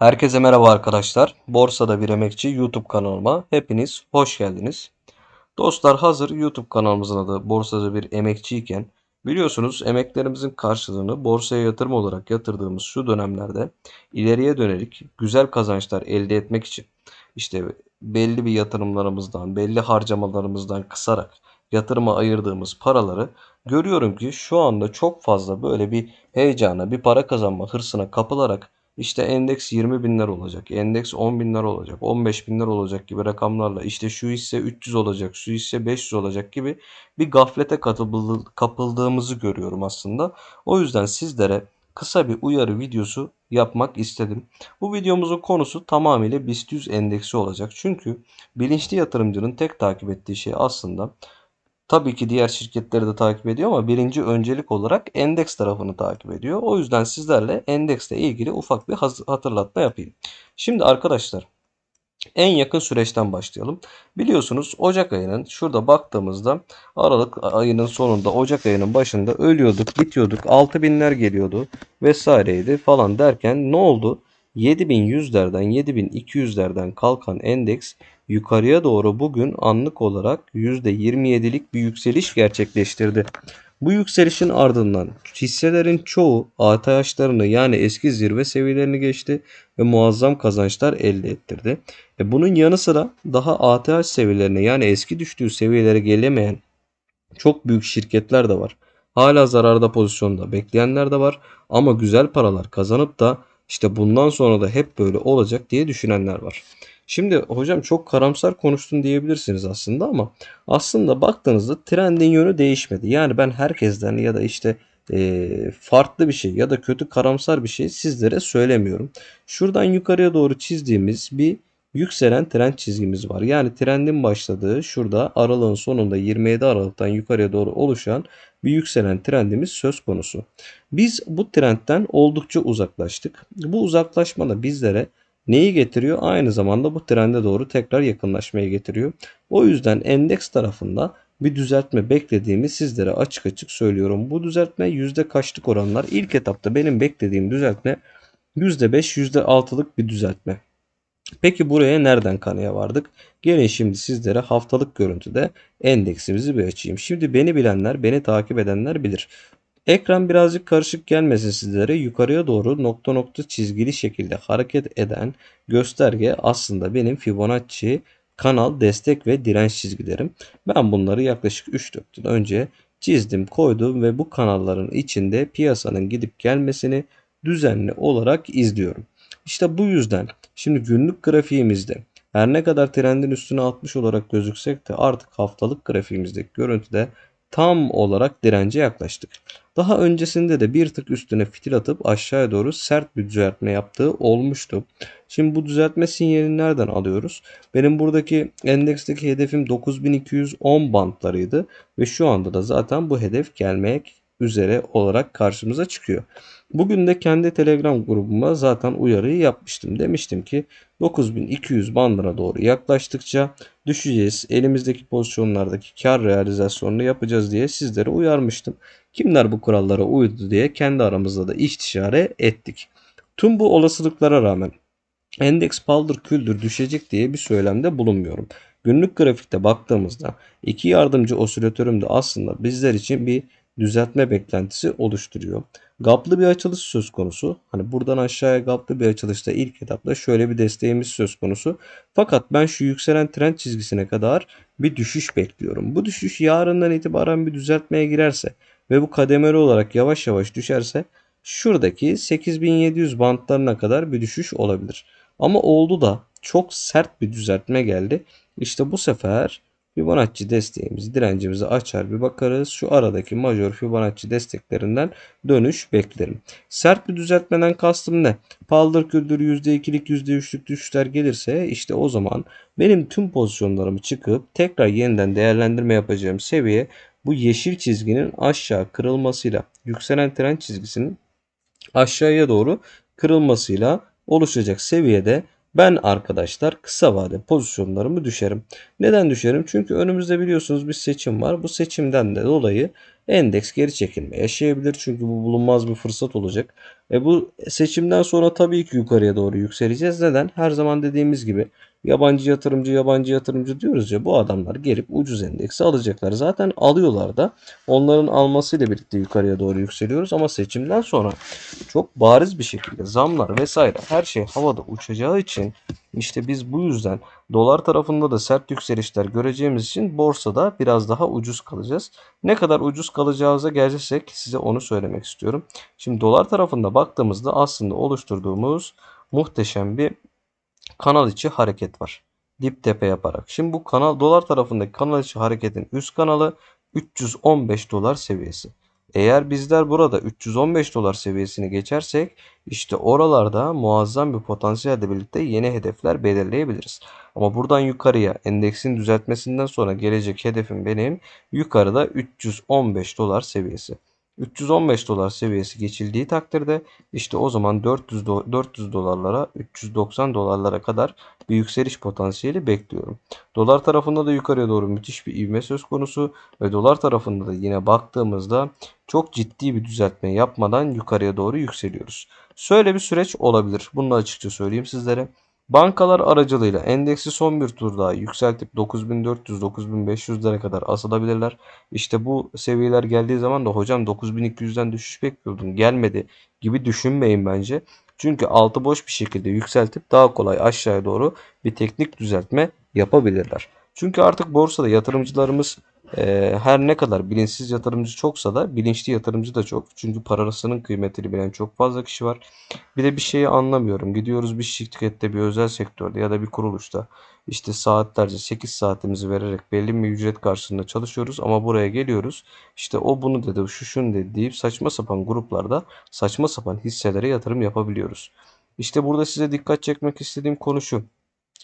Herkese merhaba arkadaşlar. Borsada Bir Emekçi YouTube kanalıma hepiniz hoş geldiniz. Dostlar hazır YouTube kanalımızın adı Borsada Bir Emekçi iken biliyorsunuz emeklerimizin karşılığını borsaya yatırım olarak yatırdığımız şu dönemlerde ileriye dönelik güzel kazançlar elde etmek için işte belli bir yatırımlarımızdan, belli harcamalarımızdan kısarak yatırıma ayırdığımız paraları görüyorum ki şu anda çok fazla böyle bir heyecana, bir para kazanma hırsına kapılarak işte endeks 20 binler olacak, endeks 10 binler olacak, 15 binler olacak gibi rakamlarla işte şu hisse 300 olacak, şu hisse 500 olacak gibi bir gaflete kapıldığımızı görüyorum aslında. O yüzden sizlere kısa bir uyarı videosu yapmak istedim. Bu videomuzun konusu tamamıyla BIST 100 endeksi olacak. Çünkü bilinçli yatırımcının tek takip ettiği şey aslında Tabii ki diğer şirketleri de takip ediyor ama birinci öncelik olarak endeks tarafını takip ediyor. O yüzden sizlerle endeksle ilgili ufak bir hatırlatma yapayım. Şimdi arkadaşlar en yakın süreçten başlayalım. Biliyorsunuz Ocak ayının şurada baktığımızda Aralık ayının sonunda Ocak ayının başında ölüyorduk, bitiyorduk, 6000'ler geliyordu vesaireydi falan derken ne oldu? 7100'lerden 7200'lerden kalkan endeks yukarıya doğru bugün anlık olarak %27'lik bir yükseliş gerçekleştirdi. Bu yükselişin ardından hisselerin çoğu ATH'larını yani eski zirve seviyelerini geçti ve muazzam kazançlar elde ettirdi. E bunun yanı sıra daha ATH seviyelerine yani eski düştüğü seviyelere gelemeyen çok büyük şirketler de var. Hala zararda pozisyonda bekleyenler de var ama güzel paralar kazanıp da işte bundan sonra da hep böyle olacak diye düşünenler var. Şimdi hocam çok karamsar konuştun diyebilirsiniz aslında ama aslında baktığınızda trendin yönü değişmedi. Yani ben herkesten ya da işte eee, farklı bir şey ya da kötü karamsar bir şey sizlere söylemiyorum. Şuradan yukarıya doğru çizdiğimiz bir yükselen trend çizgimiz var. Yani trendin başladığı şurada aralığın sonunda 27 Aralık'tan yukarıya doğru oluşan bir yükselen trendimiz söz konusu. Biz bu trendten oldukça uzaklaştık. Bu uzaklaşma da bizlere neyi getiriyor? Aynı zamanda bu trende doğru tekrar yakınlaşmaya getiriyor. O yüzden endeks tarafında bir düzeltme beklediğimi sizlere açık açık söylüyorum. Bu düzeltme yüzde kaçlık oranlar? İlk etapta benim beklediğim düzeltme %5, %6'lık bir düzeltme. Peki buraya nereden kanıya vardık? Gelin şimdi sizlere haftalık görüntüde endeksimizi bir açayım. Şimdi beni bilenler, beni takip edenler bilir. Ekran birazcık karışık gelmesin sizlere. Yukarıya doğru nokta nokta çizgili şekilde hareket eden gösterge aslında benim Fibonacci kanal destek ve direnç çizgilerim. Ben bunları yaklaşık 3-4 yıl önce çizdim, koydum ve bu kanalların içinde piyasanın gidip gelmesini düzenli olarak izliyorum. İşte bu yüzden şimdi günlük grafiğimizde her ne kadar trendin üstüne 60 olarak gözüksek de artık haftalık grafiğimizdeki görüntüde tam olarak dirence yaklaştık. Daha öncesinde de bir tık üstüne fitil atıp aşağıya doğru sert bir düzeltme yaptığı olmuştu. Şimdi bu düzeltme sinyalini nereden alıyoruz? Benim buradaki endeksteki hedefim 9210 bantlarıydı ve şu anda da zaten bu hedef gelmek üzere olarak karşımıza çıkıyor. Bugün de kendi Telegram grubuma zaten uyarıyı yapmıştım. Demiştim ki 9200 bandına doğru yaklaştıkça düşeceğiz. Elimizdeki pozisyonlardaki kar realizasyonunu yapacağız diye sizlere uyarmıştım. Kimler bu kurallara uydu diye kendi aramızda da istişare ettik. Tüm bu olasılıklara rağmen endeks paldır küldür düşecek diye bir söylemde bulunmuyorum. Günlük grafikte baktığımızda iki yardımcı osilatörüm de aslında bizler için bir düzeltme beklentisi oluşturuyor. Gaplı bir açılış söz konusu. Hani buradan aşağıya gaplı bir açılışta ilk etapta şöyle bir desteğimiz söz konusu. Fakat ben şu yükselen trend çizgisine kadar bir düşüş bekliyorum. Bu düşüş yarından itibaren bir düzeltmeye girerse ve bu kademeli olarak yavaş yavaş düşerse şuradaki 8700 bantlarına kadar bir düşüş olabilir. Ama oldu da çok sert bir düzeltme geldi. İşte bu sefer Fibonacci desteğimizi, direncimizi açar bir bakarız. Şu aradaki major Fibonacci desteklerinden dönüş beklerim. Sert bir düzeltmeden kastım ne? Paldır küldür %2'lik %3'lük düşüşler gelirse işte o zaman benim tüm pozisyonlarımı çıkıp tekrar yeniden değerlendirme yapacağım seviye bu yeşil çizginin aşağı kırılmasıyla yükselen trend çizgisinin aşağıya doğru kırılmasıyla oluşacak seviyede ben arkadaşlar kısa vade pozisyonlarımı düşerim. Neden düşerim? Çünkü önümüzde biliyorsunuz bir seçim var. Bu seçimden de dolayı endeks geri çekilme yaşayabilir. Çünkü bu bulunmaz bir fırsat olacak. E bu seçimden sonra tabii ki yukarıya doğru yükseleceğiz. Neden? Her zaman dediğimiz gibi yabancı yatırımcı yabancı yatırımcı diyoruz ya bu adamlar gelip ucuz endeksi alacaklar. Zaten alıyorlar da onların almasıyla birlikte yukarıya doğru yükseliyoruz ama seçimden sonra çok bariz bir şekilde zamlar vesaire her şey havada uçacağı için işte biz bu yüzden dolar tarafında da sert yükselişler göreceğimiz için borsada biraz daha ucuz kalacağız. Ne kadar ucuz kalacağımıza geleceksek size onu söylemek istiyorum. Şimdi dolar tarafında baktığımızda aslında oluşturduğumuz muhteşem bir kanal içi hareket var. Dip tepe yaparak. Şimdi bu kanal dolar tarafındaki kanal içi hareketin üst kanalı 315 dolar seviyesi. Eğer bizler burada 315 dolar seviyesini geçersek işte oralarda muazzam bir potansiyelle birlikte yeni hedefler belirleyebiliriz. Ama buradan yukarıya endeksin düzeltmesinden sonra gelecek hedefim benim yukarıda 315 dolar seviyesi. 315 dolar seviyesi geçildiği takdirde işte o zaman 400 do 400 dolarlara 390 dolarlara kadar bir yükseliş potansiyeli bekliyorum. Dolar tarafında da yukarıya doğru müthiş bir ivme söz konusu ve dolar tarafında da yine baktığımızda çok ciddi bir düzeltme yapmadan yukarıya doğru yükseliyoruz. Şöyle bir süreç olabilir. Bunu açıkça söyleyeyim sizlere. Bankalar aracılığıyla endeksi son bir tur daha yükseltip 9400-9500'lere kadar asılabilirler. İşte bu seviyeler geldiği zaman da hocam 9200'den düşüş bekliyordum gelmedi gibi düşünmeyin bence. Çünkü altı boş bir şekilde yükseltip daha kolay aşağıya doğru bir teknik düzeltme yapabilirler. Çünkü artık borsada yatırımcılarımız e, her ne kadar bilinçsiz yatırımcı çoksa da bilinçli yatırımcı da çok. Çünkü parasının kıymetini bilen çok fazla kişi var. Bir de bir şeyi anlamıyorum. Gidiyoruz bir şirkette bir özel sektörde ya da bir kuruluşta işte saatlerce 8 saatimizi vererek belli bir ücret karşılığında çalışıyoruz ama buraya geliyoruz. İşte o bunu dedi, şu şunu dedi deyip saçma sapan gruplarda saçma sapan hisselere yatırım yapabiliyoruz. İşte burada size dikkat çekmek istediğim konu şu.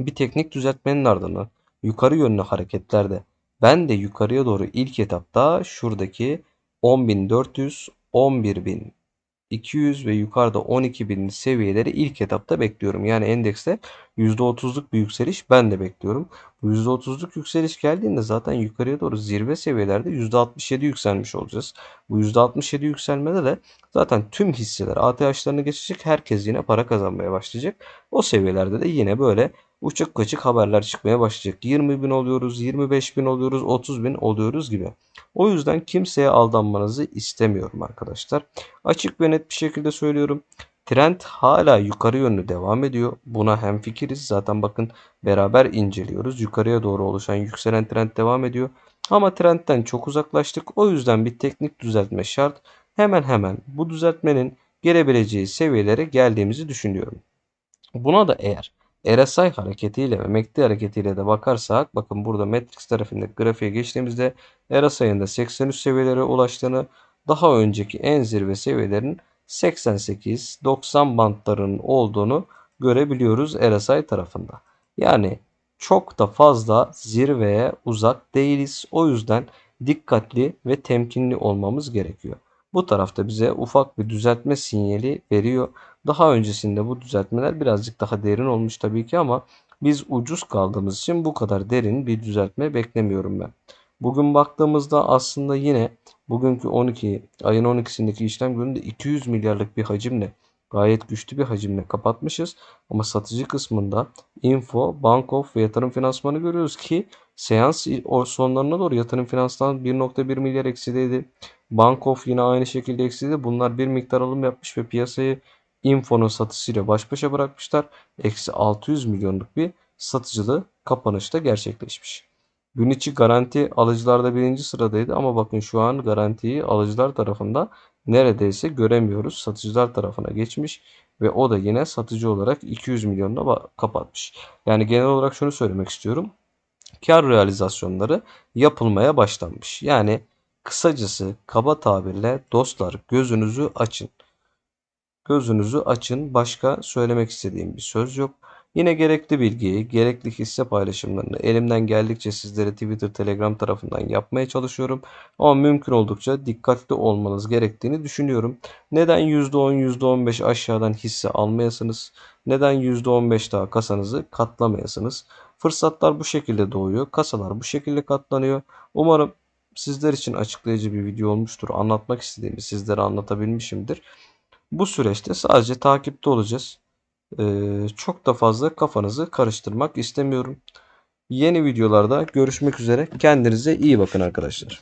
Bir teknik düzeltmenin ardından yukarı yönlü hareketlerde ben de yukarıya doğru ilk etapta şuradaki 10.400, 11.200 ve yukarıda 12.000 seviyeleri ilk etapta bekliyorum. Yani endekste %30'luk bir yükseliş ben de bekliyorum. Bu %30'luk yükseliş geldiğinde zaten yukarıya doğru zirve seviyelerde %67 yükselmiş olacağız. Bu %67 yükselmede de zaten tüm hisseler ATH'larını geçecek. Herkes yine para kazanmaya başlayacak. O seviyelerde de yine böyle uçuk kaçık haberler çıkmaya başlayacak. 20 bin oluyoruz, 25 bin oluyoruz, 30 bin oluyoruz gibi. O yüzden kimseye aldanmanızı istemiyorum arkadaşlar. Açık ve net bir şekilde söylüyorum. Trend hala yukarı yönlü devam ediyor. Buna hem fikiriz. Zaten bakın beraber inceliyoruz. Yukarıya doğru oluşan yükselen trend devam ediyor. Ama trendten çok uzaklaştık. O yüzden bir teknik düzeltme şart. Hemen hemen bu düzeltmenin gelebileceği seviyelere geldiğimizi düşünüyorum. Buna da eğer RSI hareketiyle ve MACD hareketiyle de bakarsak bakın burada Matrix tarafındaki grafiğe geçtiğimizde RSI'nin de 83 seviyelere ulaştığını daha önceki en zirve seviyelerin 88-90 bantlarının olduğunu görebiliyoruz RSI tarafında. Yani çok da fazla zirveye uzak değiliz. O yüzden dikkatli ve temkinli olmamız gerekiyor. Bu tarafta bize ufak bir düzeltme sinyali veriyor. Daha öncesinde bu düzeltmeler birazcık daha derin olmuş tabii ki ama biz ucuz kaldığımız için bu kadar derin bir düzeltme beklemiyorum ben. Bugün baktığımızda aslında yine bugünkü 12 ayın 12'sindeki işlem gününde 200 milyarlık bir hacimle gayet güçlü bir hacimle kapatmışız. Ama satıcı kısmında info, bankof ve yatırım finansmanı görüyoruz ki seans sonlarına doğru yatırım finansman 1.1 milyar eksideydi. Bankof yine aynı şekilde eksideydi. Bunlar bir miktar alım yapmış ve piyasayı Info'nun satışıyla baş başa bırakmışlar. Eksi 600 milyonluk bir satıcılı kapanışta gerçekleşmiş. Gün içi garanti alıcılarda birinci sıradaydı ama bakın şu an garantiyi alıcılar tarafında neredeyse göremiyoruz. Satıcılar tarafına geçmiş ve o da yine satıcı olarak 200 milyonla kapatmış. Yani genel olarak şunu söylemek istiyorum. Kar realizasyonları yapılmaya başlanmış. Yani kısacası kaba tabirle dostlar gözünüzü açın. Gözünüzü açın. Başka söylemek istediğim bir söz yok. Yine gerekli bilgiyi, gerekli hisse paylaşımlarını elimden geldikçe sizlere Twitter, Telegram tarafından yapmaya çalışıyorum. Ama mümkün oldukça dikkatli olmanız gerektiğini düşünüyorum. Neden %10, %15 aşağıdan hisse almayasınız? Neden %15 daha kasanızı katlamayasınız? Fırsatlar bu şekilde doğuyor. Kasalar bu şekilde katlanıyor. Umarım sizler için açıklayıcı bir video olmuştur. Anlatmak istediğimi sizlere anlatabilmişimdir. Bu süreçte sadece takipte olacağız. Ee, çok da fazla kafanızı karıştırmak istemiyorum. Yeni videolarda görüşmek üzere. Kendinize iyi bakın arkadaşlar.